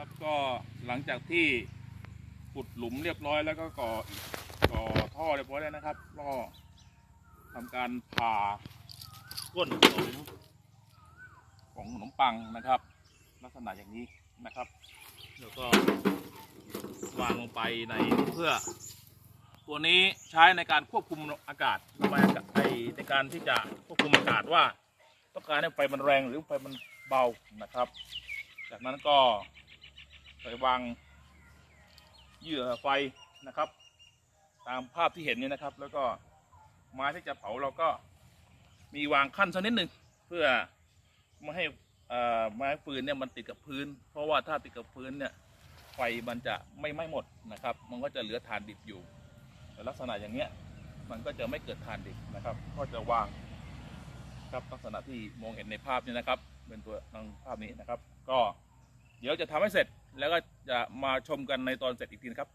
ครับก็หลังจากที่ขุดหลุมเรียบร้อยแล้วก็ก่อก่อท่อเรียบร้อยแล้วนะครับ ก็ทำการผ่าก้นของของขนมปังนะครับ ลักษณะอย่างนี้นะครับ แล้วก็วางลงไปในเพื่อ ตัวนี้ใช้ในการควบคุมอากาศระบายอากาศในในการที่จะควบคุมอากาศว่า ต้องการให้ไฟมันแรงหรือไฟมันเบานะครับ จากนั้นก็ ไปวางเหยื่อไฟนะครับ ตามภาพที่เห็นนี่นะครับ แล้วก็ไม้ที่จะเผาเราก็มีวางขั้นสักนิดหนึ่งเพื่อไม่ให้ไม้ฟืนเนี่ยมันติดกับพื้น เพราะว่าถ้าติดกับพื้นเนี่ยไฟมันจะไม่ไหม้หมดนะครับ มันก็จะเหลือถ่านดิบอยู่แต่ลักษณะอย่างเนี้ยมันก็จะไม่เกิดถ่านดิบนะครับ ก็จะวางครับลักษณะที่มองเห็นในภาพนี้นะครับ เป็นตัวทางภาพนี้นะครับ ก็เดี๋ยวจะทำให้เสร็จ แล้วก็จะมาชมกันในตอนเสร็จอีกทีนะครับ